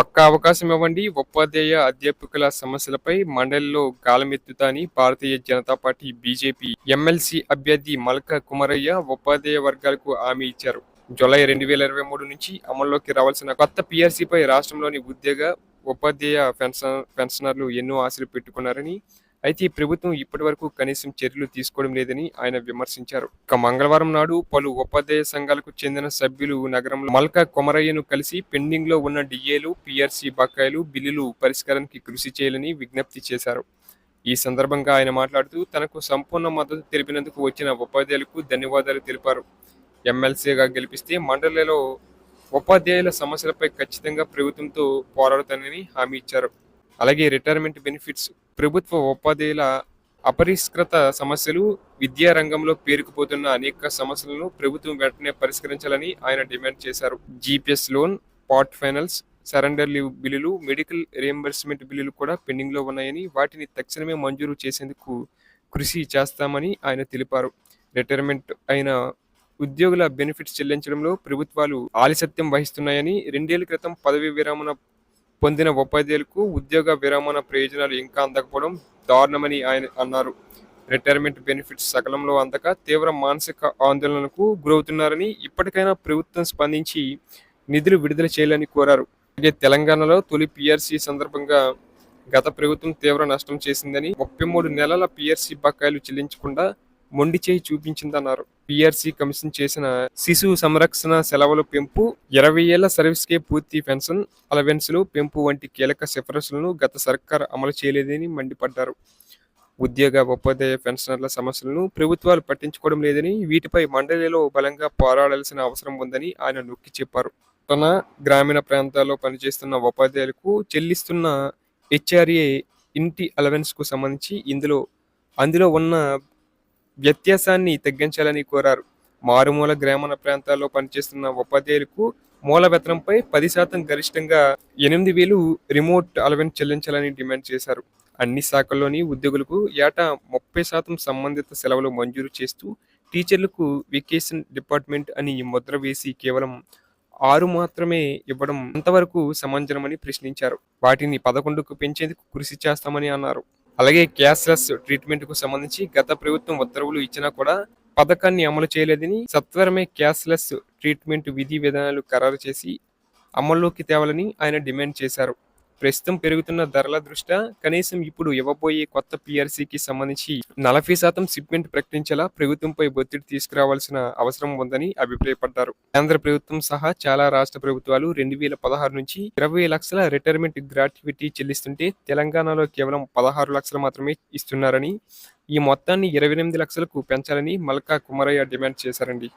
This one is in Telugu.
ఒక్క అవకాశం ఇవ్వండి. ఉపాధ్యాయ అధ్యాపకుల సమస్యలపై మండలిలో గాలమెత్తుతాని Bharatiya Janata Party BJP MLC అభ్యర్థి మల్క కుమరయ్య ఉపాధ్యాయ వర్గాలకు హామీ ఇచ్చారు. జూలై రెండు వేల ఇరవై మూడు నుంచి అమల్లోకి రావాల్సిన కొత్త పీఆర్సీపై రాష్ట్రంలోని ఉద్యోగ ఉపాధ్యాయ పెన్షన్ పెన్షనర్లు ఎన్నో ఆశలు పెట్టుకున్నారని అయితే ఈ ప్రభుత్వం ఇప్పటి వరకు కనీసం చర్యలు తీసుకోవడం లేదని ఆయన విమర్శించారు. ఇక మంగళవారం నాడు పలు ఉపాధ్యాయ సంఘాలకు చెందిన సభ్యులు నగరంలో మల్కా కొమరయ్యను కలిసి పెండింగ్లో ఉన్న డిఏలు పిఆర్సీ బకాయిలు బిల్లులు పరిష్కారానికి కృషి చేయాలని విజ్ఞప్తి చేశారు. ఈ సందర్భంగా ఆయన మాట్లాడుతూ తనకు సంపూర్ణ మద్దతు తెలిపినందుకు వచ్చిన ఉపాధ్యాయులకు ధన్యవాదాలు తెలిపారు. ఎమ్మెల్సీగా గెలిపిస్తే మండలిలో ఉపాధ్యాయుల సమస్యలపై ఖచ్చితంగా ప్రభుత్వంతో పోరాడుతానని హామీ ఇచ్చారు. అలాగే రిటైర్మెంట్ బెనిఫిట్స్ ప్రభుత్వ ఉపాధ్యాయుల అపరిష్కృత సమస్యలు విద్యా రంగంలో పేరుకుపోతున్న అనేక సమస్యలను ప్రభుత్వం వెంటనే పరిష్కరించాలని ఆయన డిమాండ్ చేశారు. GPS loan part finals surrender leave బిల్లులు మెడికల్ రియంబర్స్మెంట్ బిల్లులు కూడా పెండింగ్లో ఉన్నాయని వాటిని తక్షణమే మంజూరు చేసేందుకు కృషి చేస్తామని ఆయన తెలిపారు. రిటైర్మెంట్ అయిన ఉద్యోగుల బెనిఫిట్స్ చెల్లించడంలో ప్రభుత్వాలు ఆలస్యం వహిస్తున్నాయని రెండేళ్ళ క్రితం పదవీ విరమణ పొందిన ఉపాధ్యాయులకు ఉద్యోగ విరమణ ప్రయోజనాలు ఇంకా అందకపోవడం దారుణమని ఆయన అన్నారు. రిటైర్మెంట్ బెనిఫిట్స్ సకలంలో అందక తీవ్ర మానసిక ఆందోళనకు గురవుతున్నారని ఇప్పటికైనా ప్రభుత్వం స్పందించి నిధులు విడుదల చేయాలని కోరారు. అలాగే తెలంగాణలో తొలి పిఆర్సీ సందర్భంగా గత ప్రభుత్వం తీవ్ర నష్టం చేసిందని ముప్పై మూడు నెలల పిఆర్సీ బకాయిలు చెల్లించకుండా మొండి చేయి చూపించిందన్నారు. పిఆర్సీ కమిషన్ చేసిన శిశు సంరక్షణ సెలవుల పెంపు ఇరవై ఏళ్ళ సర్వీస్కే పూర్తి పెన్షన్ అలవెన్స్లు పెంపు వంటి కీలక సిఫారసులను గత సర్కార్ అమలు చేయలేదని మండిపడ్డారు. ఉద్యోగ ఉపాధ్యాయ పెన్షనర్ల సమస్యలను ప్రభుత్వాలు పట్టించుకోవడం లేదని వీటిపై మండలిలో బలంగా పోరాడాల్సిన అవసరం ఉందని ఆయన నొక్కి చెప్పారు. తన గ్రామీణ ప్రాంతాల్లో పనిచేస్తున్న ఉపాధ్యాయులకు చెల్లిస్తున్న హెచ్ఆర్ఏ ఇంటి అలవెన్స్కు సంబంధించి ఇందులో అందులో ఉన్న వ్యత్యాసాన్ని తగ్గించాలని కోరారు. మారుమూల గ్రామీణ ప్రాంతాల్లో పనిచేస్తున్న ఉపాధ్యాయులకు మూల వేతనంపై పది శాతం గరిష్టంగా ఎనిమిది వేలు రిమోట్ అలవెన్స్ చెల్లించాలని డిమాండ్ చేశారు. అన్ని శాఖల్లోని ఉద్యోగులకు ఏటా ముప్పై శాతం సంబంధిత సెలవులు మంజూరు చేస్తూ టీచర్లకు వెకేషన్ డిపార్ట్మెంట్ అని ముద్ర వేసి కేవలం ఆరు మాత్రమే ఇవ్వడం అంతవరకు సమంజనమని ప్రశ్నించారు. వాటిని పదకొండుకు పెంచేందుకు కృషి చేస్తామని అన్నారు. అలాగే క్యాష్లెస్ ట్రీట్మెంట్కు సంబంధించి గత ప్రభుత్వం ఉత్తర్వులు ఇచ్చినా కూడా పథకాన్ని అమలు చేయలేదని సత్వరమే క్యాష్లెస్ ట్రీట్మెంట్ విధి విధానాలు ఖరారు చేసి అమల్లోకి తేవాలని ఆయన డిమాండ్ చేశారు. ప్రస్తుతం పెరుగుతున్న ధరల దృష్ట్యా కనీసం ఇప్పుడు ఇవ్వబోయే కొత్త పిఆర్సీకి సంబంధించి నలభై శాతం షిప్మెంట్ ప్రకటించేలా ప్రభుత్వంపై ఒత్తిడి తీసుకురావాల్సిన అవసరం ఉందని అభిప్రాయపడ్డారు. కేంద్ర ప్రభుత్వం సహా చాలా రాష్ట్ర ప్రభుత్వాలు రెండు వేల పదహారు నుంచి ఇరవై లక్షల రిటైర్మెంట్ గ్రాట్యుటీ చెల్లిస్తుంటే తెలంగాణలో కేవలం పదహారు లక్షలు మాత్రమే ఇస్తున్నారని ఈ మొత్తాన్ని ఇరవై ఎనిమిది లక్షలకు పెంచాలని మల్కా కుమరయ్య డిమాండ్ చేశారండి.